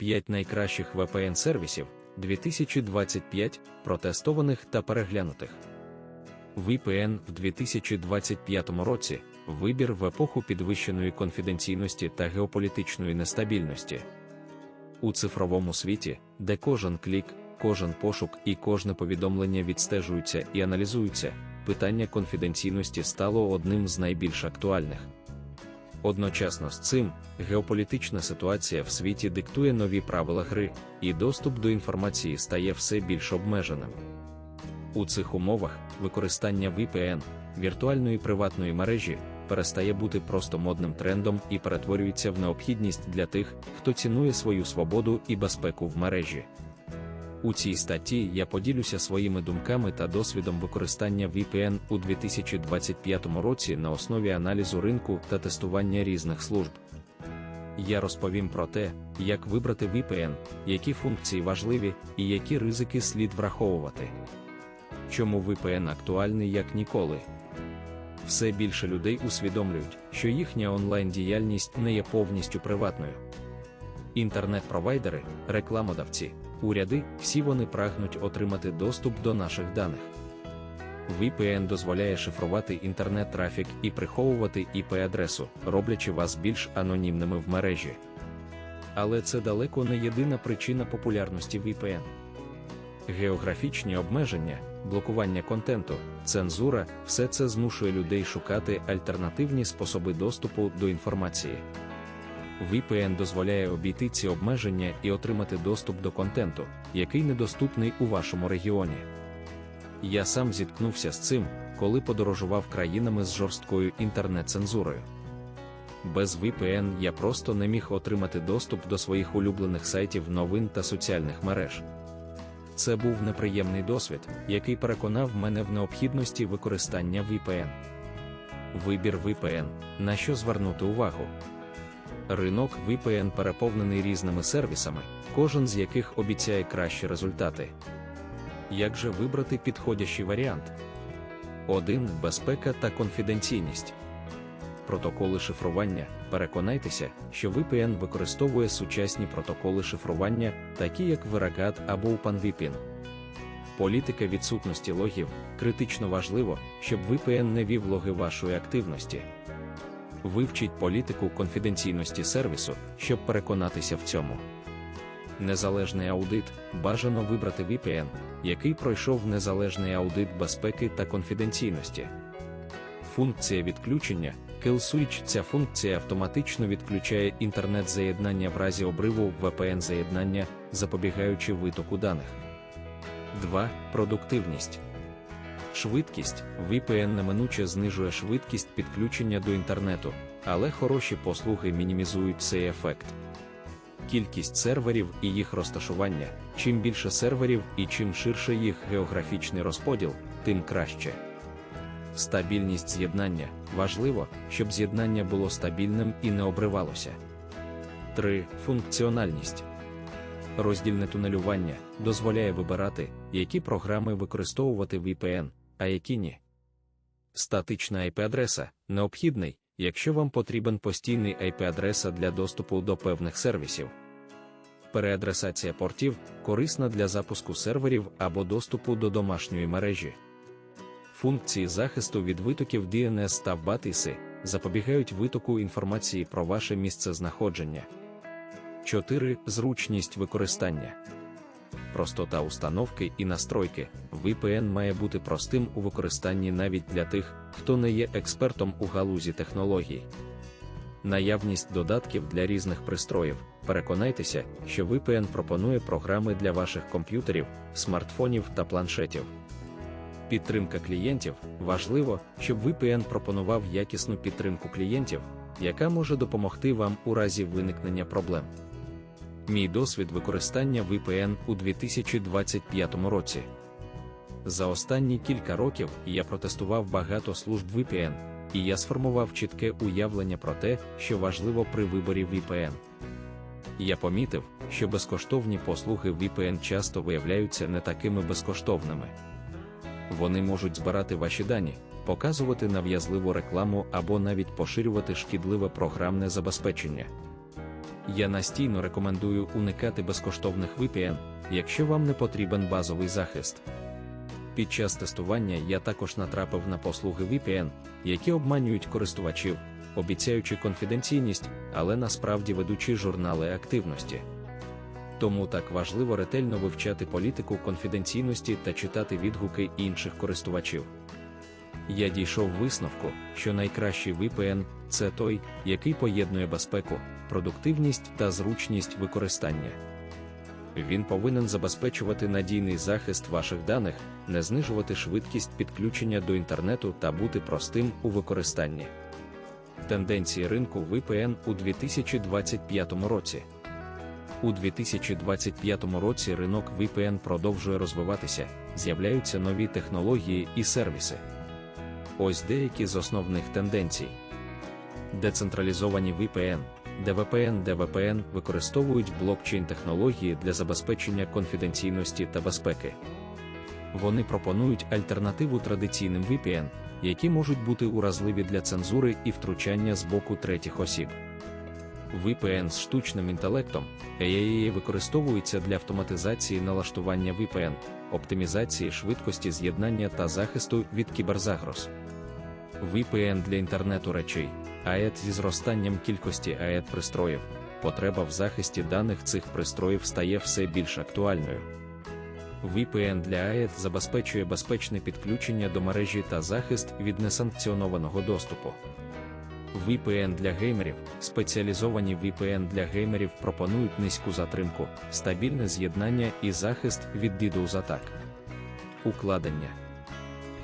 5 найкращих VPN-сервісів 2025 протестованих та переглянутих. VPN в 2025 році вибір в епоху підвищеної конфіденційності та геополітичної нестабільності. У цифровому світі, де кожен клік, кожен пошук і кожне повідомлення відстежуються і аналізуються, питання конфіденційності стало одним з найбільш актуальних. Одночасно з цим, геополітична ситуація в світі диктує нові правила гри, і доступ до інформації стає все більш обмеженим. У цих умовах використання VPN, віртуальної приватної мережі, перестає бути просто модним трендом і перетворюється в необхідність для тих, хто цінує свою свободу і безпеку в мережі. У цій статті я поділюся своїми думками та досвідом використання VPN у 2025 році на основі аналізу ринку та тестування різних служб. Я розповім про те, як вибрати VPN, які функції важливі і які ризики слід враховувати. Чому VPN актуальний як ніколи? Все більше людей усвідомлюють, що їхня онлайн-діяльність не є повністю приватною. Інтернет-провайдери, рекламодавці, уряди, всі вони прагнуть отримати доступ до наших даних. VPN дозволяє шифрувати інтернет-трафік і приховувати IP-адресу, роблячи вас більш анонімними в мережі. Але це далеко не єдина причина популярності VPN. Географічні обмеження, блокування контенту, цензура все це змушує людей шукати альтернативні способи доступу до інформації. VPN дозволяє обійти ці обмеження і отримати доступ до контенту, який недоступний у вашому регіоні. Я сам зіткнувся з цим, коли подорожував країнами з жорсткою інтернет-цензурою. Без VPN я просто не міг отримати доступ до своїх улюблених сайтів новин та соціальних мереж. Це був неприємний досвід, який переконав мене в необхідності використання VPN. Вибір VPN, на що звернути увагу. Ринок VPN переповнений різними сервісами, кожен з яких обіцяє кращі результати. Як же вибрати підходящий варіант? 1. Безпека та конфіденційність. Протоколи шифрування. Переконайтеся, що VPN використовує сучасні протоколи шифрування, такі як Veragat або OpenVPN. Політика відсутності логів критично важливо, щоб VPN не вів логи вашої активності. Вивчіть політику конфіденційності сервісу, щоб переконатися в цьому. Незалежний аудит бажано вибрати VPN, який пройшов незалежний аудит безпеки та конфіденційності. Функція відключення Kill Switch Ця функція автоматично відключає інтернет-заєднання в разі обриву VPN-заєднання, запобігаючи витоку даних. 2. Продуктивність. Швидкість VPN неминуче знижує швидкість підключення до інтернету, але хороші послуги мінімізують цей ефект. Кількість серверів і їх розташування. Чим більше серверів і чим ширше їх географічний розподіл, тим краще. Стабільність з'єднання важливо, щоб з'єднання було стабільним і не обривалося. 3. Функціональність. Роздільне тунелювання дозволяє вибирати, які програми використовувати VPN, а які ні. Статична IP-адреса необхідний, якщо вам потрібен постійний IP-адреса для доступу до певних сервісів. Переадресація портів корисна для запуску серверів або доступу до домашньої мережі. Функції захисту від витоків DNS та вбатиси запобігають витоку інформації про ваше місце знаходження. 4. Зручність використання. Простота установки і настройки. VPN має бути простим у використанні навіть для тих, хто не є експертом у галузі технологій. Наявність додатків для різних пристроїв. Переконайтеся, що VPN пропонує програми для ваших комп'ютерів, смартфонів та планшетів. Підтримка клієнтів важливо, щоб VPN пропонував якісну підтримку клієнтів, яка може допомогти вам у разі виникнення проблем. Мій досвід використання VPN у 2025 році. За останні кілька років я протестував багато служб VPN, і я сформував чітке уявлення про те, що важливо при виборі VPN. Я помітив, що безкоштовні послуги VPN часто виявляються не такими безкоштовними. Вони можуть збирати ваші дані, показувати нав'язливу рекламу або навіть поширювати шкідливе програмне забезпечення. Я настійно рекомендую уникати безкоштовних VPN, якщо вам не потрібен базовий захист. Під час тестування я також натрапив на послуги VPN, які обманюють користувачів, обіцяючи конфіденційність, але насправді ведучи журнали активності. Тому так важливо ретельно вивчати політику конфіденційності та читати відгуки інших користувачів. Я дійшов висновку, що найкращий VPN – це той, який поєднує безпеку, продуктивність та зручність використання. Він повинен забезпечувати надійний захист ваших даних, не знижувати швидкість підключення до інтернету та бути простим у використанні. Тенденції ринку VPN у 2025 році. У 2025 році ринок VPN продовжує розвиватися, з'являються нові технології і сервіси. Ось деякі з основних тенденцій. Децентралізовані VPN, DVPN DVPN використовують блокчейн-технології для забезпечення конфіденційності та безпеки. Вони пропонують альтернативу традиційним VPN, які можуть бути уразливі для цензури і втручання з боку третіх осіб. VPN з штучним інтелектом AIA використовується для автоматизації налаштування VPN, оптимізації швидкості з'єднання та захисту від кіберзагроз. VPN для інтернету речей, АЕТ зі зростанням кількості АЕТ пристроїв, потреба в захисті даних цих пристроїв стає все більш актуальною. VPN для АЕТ забезпечує безпечне підключення до мережі та захист від несанкціонованого доступу. VPN для геймерів, спеціалізовані VPN для геймерів пропонують низьку затримку, стабільне з'єднання і захист від DDoS атак. Укладення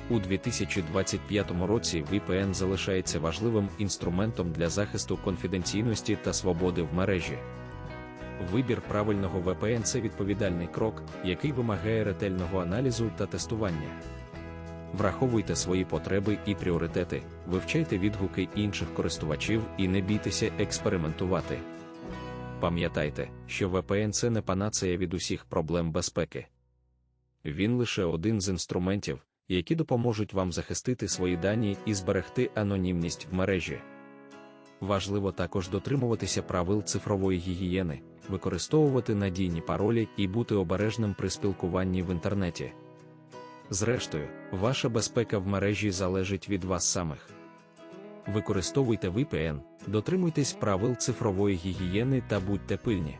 у 2025 році VPN залишається важливим інструментом для захисту конфіденційності та свободи в мережі. Вибір правильного VPN – це відповідальний крок, який вимагає ретельного аналізу та тестування. Враховуйте свої потреби і пріоритети, вивчайте відгуки інших користувачів і не бійтеся експериментувати. Пам'ятайте, що VPN – це не панацея від усіх проблем безпеки. Він лише один з інструментів, які допоможуть вам захистити свої дані і зберегти анонімність в мережі. Важливо також дотримуватися правил цифрової гігієни, використовувати надійні паролі і бути обережним при спілкуванні в інтернеті. Зрештою, ваша безпека в мережі залежить від вас самих. Використовуйте VPN, дотримуйтесь правил цифрової гігієни та будьте пильні.